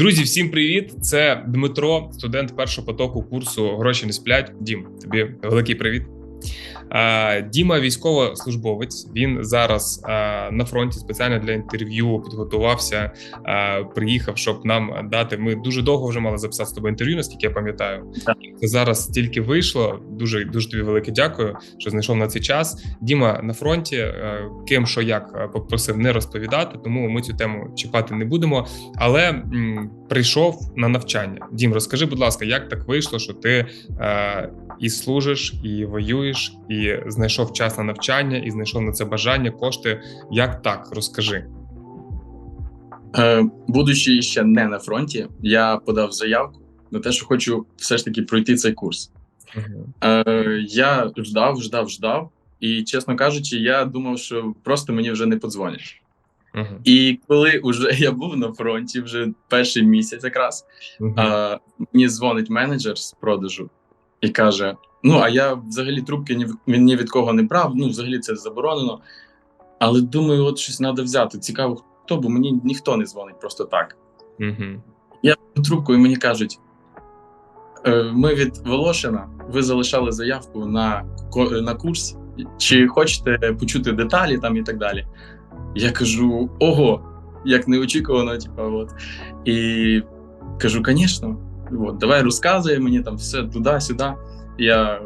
Друзі, всім привіт! Це Дмитро, студент першого потоку курсу Гроші не сплять. Дім, тобі великий привіт. Діма військовослужбовець. Він зараз на фронті спеціально для інтерв'ю підготувався. Приїхав, щоб нам дати. Ми дуже довго вже мали записати з тобою інтерв'ю, наскільки я пам'ятаю. Це зараз тільки вийшло. Дуже дуже тобі велике дякую, що знайшов на цей час. Діма на фронті. Ким що як попросив не розповідати, тому ми цю тему чіпати не будемо. Але м, прийшов на навчання. Дім, розкажи, будь ласка, як так вийшло, що ти е, і служиш, і воюєш, і знайшов час на навчання, і знайшов на це бажання, кошти. Як так? Розкажи. Е, Будучи ще не на фронті, я подав заявку на те, що хочу все ж таки пройти цей курс. Uh-huh. Я ждав, ждав, ждав, і чесно кажучи, я думав, що просто мені вже не подзвонять. Uh-huh. І коли вже я був на фронті, вже перший місяць, якраз uh-huh. мені дзвонить менеджер з продажу і каже: Ну, а я взагалі трубки ні, ні від кого не брав, ну взагалі це заборонено. Але думаю, от щось треба взяти. Цікаво, хто, бо мені ніхто не дзвонить просто так. Угу. Я трубку і мені кажуть: «Е, ми від Волошина, ви залишали заявку на на курс, чи хочете почути деталі там і так далі. Я кажу: ого, як неочікувано, типу, от. І кажу, звісно, давай розказуй мені там все туди-сюди. Я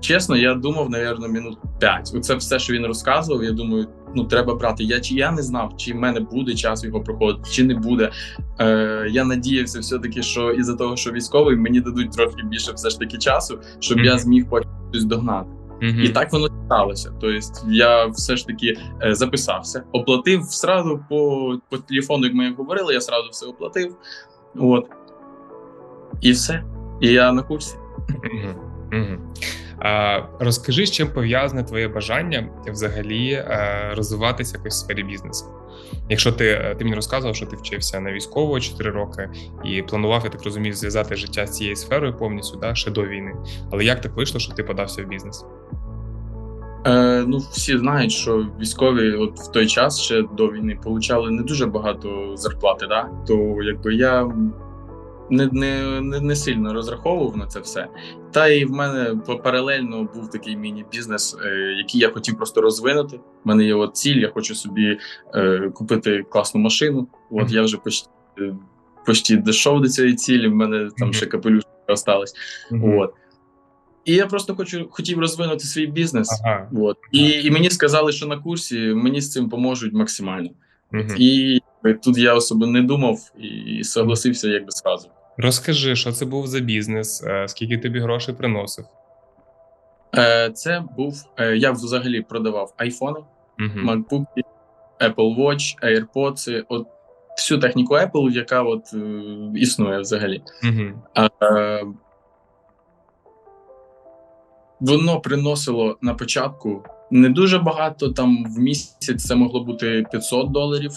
чесно, я думав, навірно, минут п'ять. Оце все, що він розказував. Я думаю, ну треба брати. Я чи я не знав, чи в мене буде час його проходити, чи не буде. Е, Я надіявся, все-таки, що із-за того, що військовий, мені дадуть трохи більше все ж таки часу, щоб mm-hmm. я зміг потім щось догнати. Mm-hmm. І так воно сталося. Тобто я все ж таки е, записався, оплатив сразу по по телефону, як ми говорили, я сразу все оплатив. От. І все. І я на курсі. Розкажи, з чим пов'язане твоє бажання взагалі е, розвиватися якось в сфері бізнесу. Якщо ти е, ти мені розказував, що ти вчився на військово 4 роки і планував, я так розумію, зв'язати життя з цією сферою повністю да, ще до війни. Але як так вийшло, що ти подався в бізнес? Е, Ну, всі знають, що військові, от в той час ще до війни, отримали не дуже багато зарплати. Да? То якби я не не, не, не сильно розраховував на це все. Та і в мене паралельно був такий міні-бізнес, е, який я хотів просто розвинути. У мене є от ціль, я хочу собі е, купити класну машину. От mm-hmm. я вже почти, почти дійшов до цієї цілі. В мене там mm-hmm. ще капелюшки остались. Mm-hmm. От. І я просто хочу хотів розвинути свій бізнес. Ага. От. І і мені сказали, що на курсі мені з цим поможуть максимально. І тут я особо не думав і согласився якби зразу. Розкажи, що це був за бізнес, е, скільки тобі грошей приносив? Е, це був е, я взагалі продавав айфони, uh-huh. MacBook, Apple Watch, AirPods, от всю техніку Apple, яка от існує взагалі. Uh-huh. Воно приносило на початку не дуже багато. Там в місяць це могло бути 500 доларів.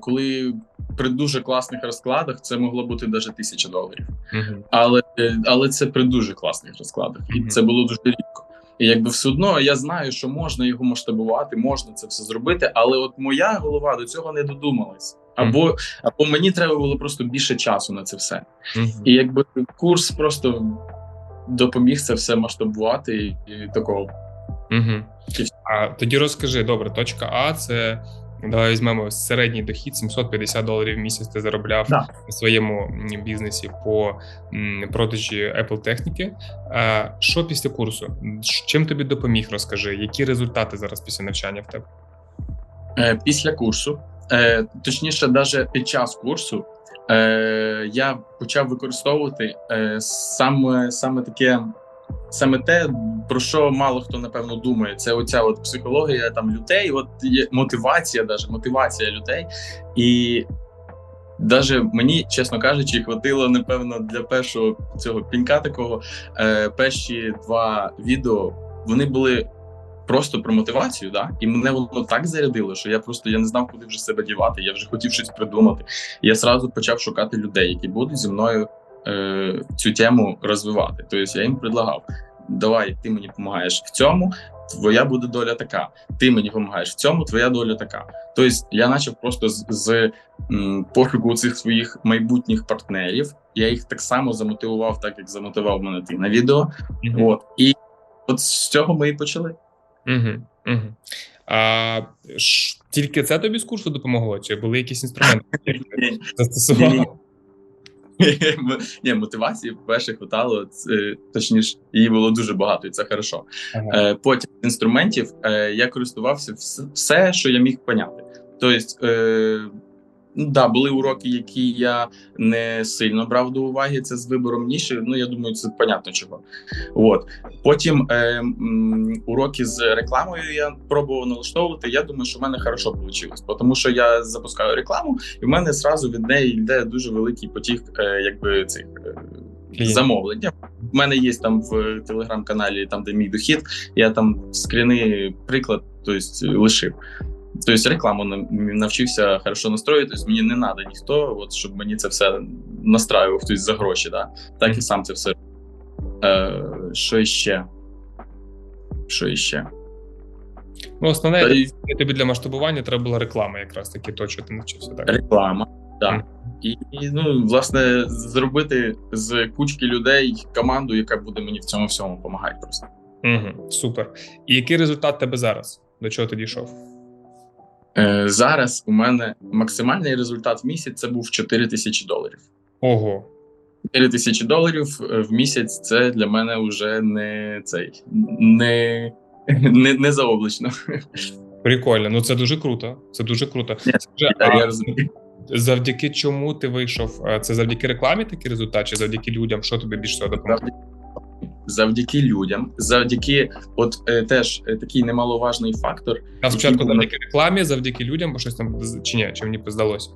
Коли при дуже класних розкладах це могло бути навіть тисяча доларів, uh-huh. але але це при дуже класних розкладах, і uh-huh. це було дуже рідко. І якби все одно я знаю, що можна його масштабувати, можна це все зробити, але от моя голова до цього не додумалась. Або uh-huh. або мені треба було просто більше часу на це все. І якби курс просто допоміг це все масштабувати і, і такого. Угу. А тоді розкажи добре, точка А це Давай візьмемо середній дохід 750 доларів в місяць. Ти заробляв да. на своєму бізнесі по продажі Apple техніки. Що після курсу? Чим тобі допоміг? Розкажи, які результати зараз після навчання в тебе? Е, після курсу, е, точніше, навіть під час курсу, е, я почав використовувати саме саме таке саме те, про що мало хто напевно думає. Це оця от психологія там людей, от є мотивація, даже мотивація людей. І навіть мені, чесно кажучи, хватило напевно для першого цього пінька такого. Е, Перші два відео вони були. Просто про мотивацію, да, і мене воно так зарядило, що я просто я не знав, куди вже себе дівати. Я вже хотів щось придумати. Я зразу почав шукати людей, які будуть зі мною е, цю тему розвивати. Тобто я їм предлагав: давай, ти мені допомагаєш в цьому. твоя буде доля така. Ти мені допомагаєш в цьому, твоя доля така. Тобто я почав просто з, з м, пошуку цих своїх майбутніх партнерів. Я їх так само замотивував, так як замотивував мене ти на відео. Мгм. От і от з цього ми і почали. Угу. А ш, тільки це тобі з курсу допомогло? Чи були якісь інструменти, які? Ні-ні. Ні, мотивації, по-перше, хватало, точніше, її було дуже багато, і це хорошо. Ага. Е, Потім інструментів е, я користувався все, що я міг поняти. Тобто, е, ну да, були уроки, які я не сильно брав до уваги. Це з вибором ніші. Ну я думаю, це понятно чого. От потім е, м, уроки з рекламою я пробував налаштовувати. Я думаю, що в мене хорошо вийшло, тому що я запускаю рекламу, і в мене зразу від неї йде дуже великий потік, е, якби цих. е, Замовлення. У мене є там в телеграм-каналі, там де мій дохід. Я там скріни приклад, тобто лишив. Тобто рекламу навчився хорошо настроїти. Тобто мені не треба ніхто, от щоб мені це все настраював тобто, за гроші. Да? Так і сам це все. Е, що ще? Що ще? Ну, основне, Та думаю, тобі для масштабування треба була реклама, якраз таки то, що ти навчився. Так? реклама. Да. Мгм. І, і ну, власне, зробити з кучки людей команду, яка буде мені в цьому всьому допомагати просто. Угу, супер. І який результат тебе зараз? До чого ти дійшов? Е, зараз у мене максимальний результат в місяць це був 4 тисячі доларів. Ого. 4 тисячі доларів е, в місяць це для мене вже не цей не, не, не заоблачно. Прикольно. Ну це дуже круто. Це дуже круто. Ні, Скажи, а я розумію. завдяки чому ти вийшов? Е, Це завдяки рекламі такий результат, чи завдяки людям? Що тобі більше всього допомогло? Завдяки, людям, завдяки, от е, теж е, такий немаловажний фактор, А спочатку завдяки рекламі, завдяки людям, бо щось там чи ні, чи мені здалося?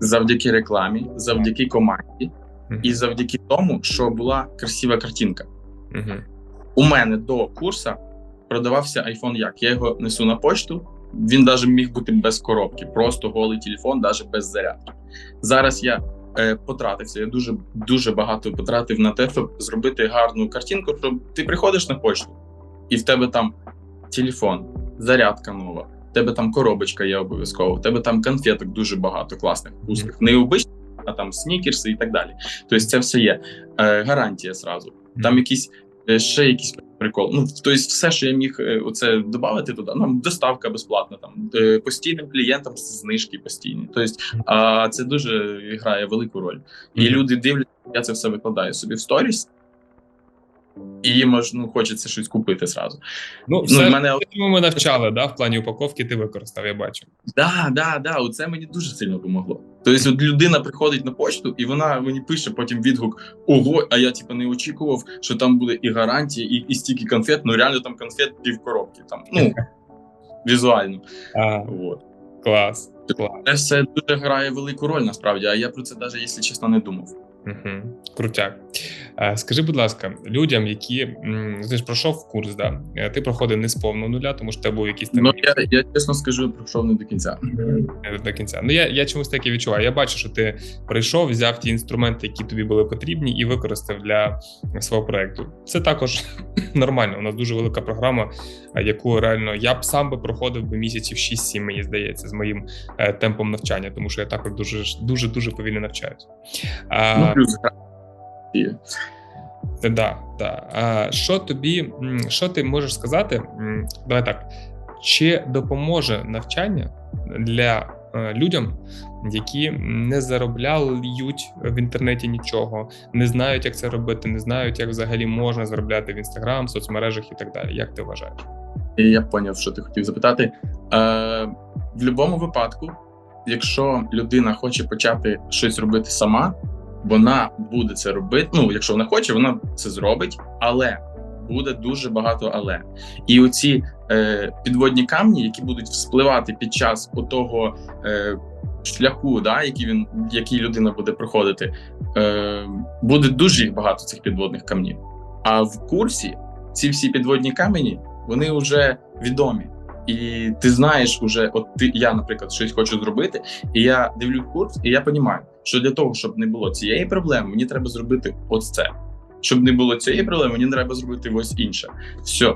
завдяки рекламі, завдяки команді, Мгм. і завдяки тому, що була красива картинка. Мгм. У мене до курсу продавався iPhone як. Я його несу на почту. Він навіть міг бути без коробки, просто голий телефон, навіть без зарядки. Зараз я потратився. Я дуже дуже багато потратив на те, щоб зробити гарну картинку. Щоб ти приходиш на почту, і в тебе там телефон, зарядка нова, в тебе там коробочка є обов'язково, в тебе там конфеток дуже багато класних, вкусних, не обичних, а там снікерси і так далі. Тобто, це все є. Е, гарантія зразу. Там якісь е, ще якісь прикол. Ну тобто, все, що я міг е, оце додати туди. Нам доставка безплатна, там е, постійним клієнтам знижки постійні. Тобто, а це дуже грає велику роль. І люди дивляться, я це все викладаю собі в сторіс. І їм ну, хочеться щось купити зразу. Ну, Ну, все, в мене ми навчали, да, в плані упаковки ти використав, я бачу. Да, да, да, оце мені дуже сильно допомогло. Тобто, от людина приходить на почту, і вона мені пише потім відгук: ого, а я типу не очікував, що там буде і гарантія, і, і стільки конфет. Ну реально там конфет пів коробки. Там ну візуально. А, От. клас. клас. Це все дуже грає велику роль насправді. А я про це навіть, якщо чесно, не думав. Угу. Крутяк. Е, Скажи, будь ласка, людям, які ти ж пройшов курс, да? е, ти проходив не з повного нуля, тому що тебе був якийсь там Ну я, я чесно скажу, пройшов не до кінця. до кінця. Ну я, я чомусь таке відчуваю. Я бачу, що ти прийшов, взяв ті інструменти, які тобі були потрібні, і використав для свого проекту. Це також нормально. У нас дуже велика програма, е, яку реально я б сам би проходив би місяців 6-7, мені здається, з моїм темпом навчання, тому що я також дуже дуже дуже повільно навчаюся. Ну плюс Да, да. А що тобі, що ти можеш сказати? Давай так. Чи допоможе навчання для е, людям, які не заробляють в інтернеті нічого, не знають, як це робити, не знають, як взагалі можна заробляти в інстаграм, соцмережах і так далі. Як ти вважаєш? Я поняв, що ти хотів запитати. Е, в будь-якому випадку, якщо людина хоче почати щось робити сама, вона буде це робити. Ну, якщо вона хоче, вона це зробить, але буде дуже багато але. І оці е, підводні камні, які будуть вспливати під час отого е, шляху, да, який він, який людина буде проходити, е, буде дуже їх багато цих підводних камнів. А в курсі ці всі підводні камені вони вже відомі. І ти знаєш, уже, от ти я, наприклад, щось хочу зробити, і я дивлюсь курс, і я розумію, що для того, щоб не було цієї проблеми, мені треба зробити ось це. Щоб не було цієї проблеми, мені треба зробити ось інше. Все.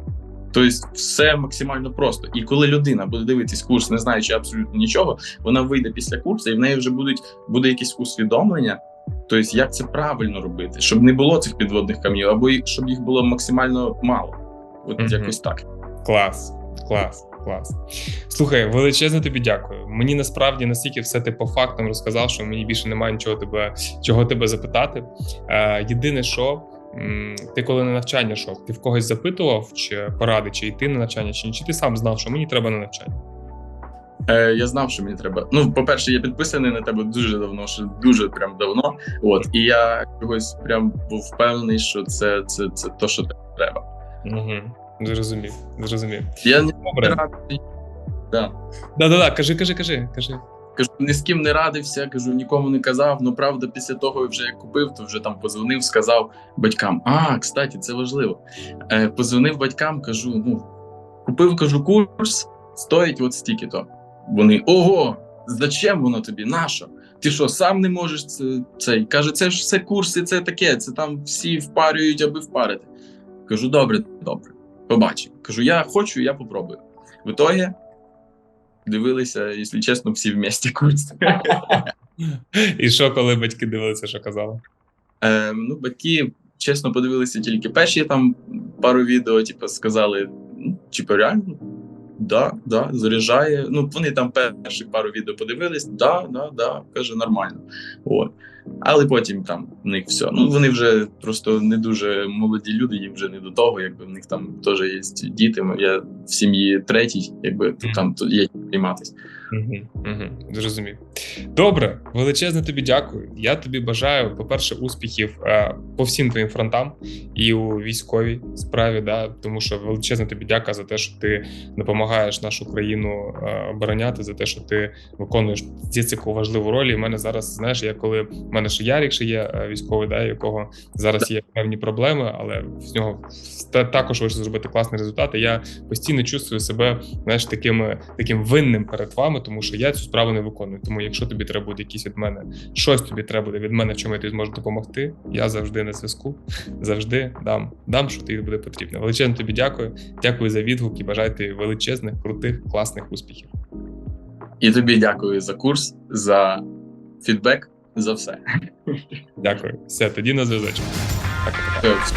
Тобто, все максимально просто. І коли людина буде дивитись курс, не знаючи абсолютно нічого, вона вийде після курсу, і в неї вже будуть буде якесь усвідомлення. Тобто, як це правильно робити, щоб не було цих підводних камнів, або щоб їх було максимально мало. От Мгм. якось так. Клас, клас, клас. Слухай, величезне тобі дякую. Мені насправді настільки все ти по фактам розказав, що мені більше немає нічого тебе, чого тебе запитати. Е, єдине, що ти коли на навчання йшов, ти в когось запитував, чи поради, чи йти на навчання, чи ні, чи ти сам знав, що мені треба на навчання. Е, я знав, що мені треба. Ну, по-перше, я підписаний на тебе дуже давно, що дуже прям давно. От, і я чогось прям був впевнений, що це, це, це то, що треба. Угу. Зрозумів, зрозумів. Я не Добре. радий. Да. Да-да-да, кажи, кажи, кажи, кажи. Кажу, ні з ким не радився, кажу, нікому не казав. Ну правда, після того вже як купив, то вже там позвонив, сказав батькам. А, кстати, це важливо. Е, позвонив батькам, кажу: ну, купив, кажу, курс, стоїть от стільки то. Вони ого, зачем воно тобі? Нащо? Ти що, сам не можеш це, цей? Каже, це ж все курси, це таке, це там всі впарюють, аби впарити. Кажу, добре, добре, побачимо. Кажу, я хочу, я попробую. В ітогі дивилися, якщо чесно, всі в місті курс. І що, коли батьки дивилися, що казали? Е, ну, батьки чесно подивилися тільки перші там пару відео, типу, сказали, ну, типу, реально, да, да, заряджає. Ну, вони там перші пару відео подивились, да, да, да, каже, нормально. От. Але потім там в них все. Ну, вони вже просто не дуже молоді люди, їм вже не до того, якби в них там теж є діти. Я в сім'ї третій, якби то там то є чим займатися. Угу, угу, зрозумів. Добре, величезне тобі дякую. Я тобі бажаю, по-перше, успіхів е, по всім твоїм фронтам і у військовій справі, да, тому що величезне тобі дяка за те, що ти допомагаєш нашу країну е, обороняти, за те, що ти виконуєш ці важливу роль. І в мене зараз, знаєш, я коли в мене ще Ярік ще є е, військовий, да, якого зараз є певні проблеми, але з нього також вийшло зробити класний результат. І я постійно чувствую себе знаєш, таким, таким винним перед вами, тому що я цю справу не виконую. Тому, якщо тобі треба буде якісь від мене, щось тобі треба буде від мене, чому я тобі зможу допомогти, я завжди на зв'язку, завжди дам, дам, що тобі буде потрібно. Величезно тобі дякую. Дякую за відгук і бажаю тобі величезних, крутих, класних успіхів. І тобі дякую за курс, за фідбек, за все. Дякую. Все, тоді на зв'язочок. Так, Все.